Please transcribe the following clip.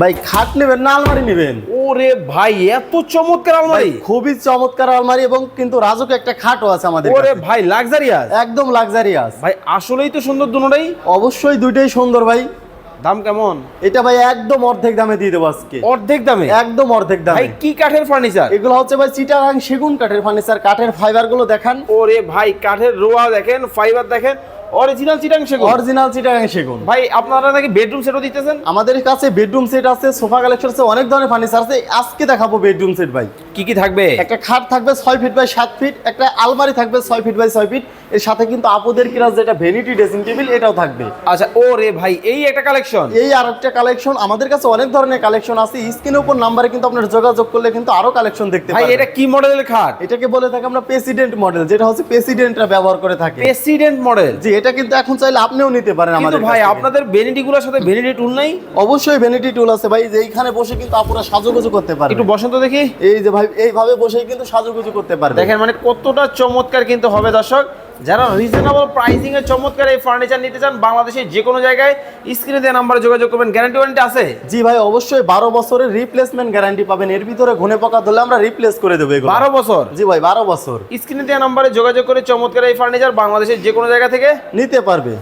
ভাই খাট নেবেন না আলমারি নেবেন। ওরে ভাই এত চমৎকার আলমারি। খুবই চমৎকার আলমারি এবং কিন্তু রাজুক একটা খাটও আছে আমাদের ওরে ভাই লাক্সারিয়াস একদম লাক্সারিয়াস ভাই আসলেই তো সুন্দর দুটোটাই অবশ্যই দুইটাই সুন্দর ভাই। দাম কেমন? এটা ভাই একদম অর্ধেক দামে দিয়ে দেবো আজকে। অর্ধেক দামে? একদম অর্ধেক দামে। ভাই কি কাঠের ফার্নিচার এগুলো হচ্ছে ভাই চিটাগাং সেগুন কাঠের ফার্নিচার কাঠের ফাইবারগুলো দেখান। ওরে ভাই কাঠের রোয়া দেখেন ফাইবার দেখেন। অরিজিনাল চিটাং সেগুন। অরিজিনাল চিটাং সেগুন। ভাই আপনারা নাকি বেডরুম সেটও দিতেছেন? আমাদের কাছে বেডরুম সেট আছে সোফা কালেকশন আছে অনেক ধরনের ফার্নিচার আছে। আজকে দেখাবো বেডরুম সেট ভাই। কি কি থাকবে? একটা খাট থাকবে ছয় ফিট বাই সাত ফিট একটা আলমারি থাকবে ছয় ফিট বাই ছয় ফিট এর সাথে কিন্তু আপুদের কিরাজ যেটা ভেনিটি ড্রেসিং টেবিল এটাও থাকবে। আচ্ছা ওরে ভাই এই একটা কালেকশন এই আর একটা কালেকশন আমাদের কাছে অনেক ধরনের কালেকশন আছে স্ক্রিনের উপর নাম্বারে কিন্তু আপনার যোগাযোগ করলে কিন্তু আরও কালেকশন দেখতে ভাই এটা কি মডেলের খাট? এটাকে বলে থাকে আমরা প্রেসিডেন্ট মডেল যেটা হচ্ছে প্রেসিডেন্টরা ব্যবহার করে থাকে। প্রেসিডেন্ট মডেল জি এটা কিন্তু এখন চাইলে আপনিও নিতে পারেন কিন্তু আমাদের ভাই আপনাদের ভ্যানিটি গুলোর সাথে ভ্যানিটি টুল নাই? অবশ্যই ভ্যানিটি টুল আছে ভাই যে এইখানে বসে কিন্তু আপুরা সাজুগুজু করতে পারবে। একটু বসন্ত দেখি। এই যে ভাই এইভাবে বসেই কিন্তু সাজুগুজু করতে পারবে। দেখেন মানে কতটা চমৎকার কিন্তু হবে দর্শক। যারা রিজনেবল প্রাইসিং এর চমৎকার এই ফার্নিচার নিতে চান বাংলাদেশের যে কোনো জায়গায় স্ক্রিনে দেওয়া নাম্বারে যোগাযোগ করবেন। গ্যারান্টি ওয়ারেন্টি আছে? জি ভাই অবশ্যই বারো বছরের রিপ্লেসমেন্ট গ্যারান্টি পাবেন। এর ভিতরে ঘুনে পোকা ধরলে আমরা রিপ্লেস করে দেবো এগুলো। বারো বছর? জি ভাই বারো বছর। স্ক্রিনে দেওয়া নাম্বারে যোগাযোগ করে চমৎকার এই ফার্নিচার বাংলাদেশের যে কোনো জায়গা থেকে নিতে পারবে।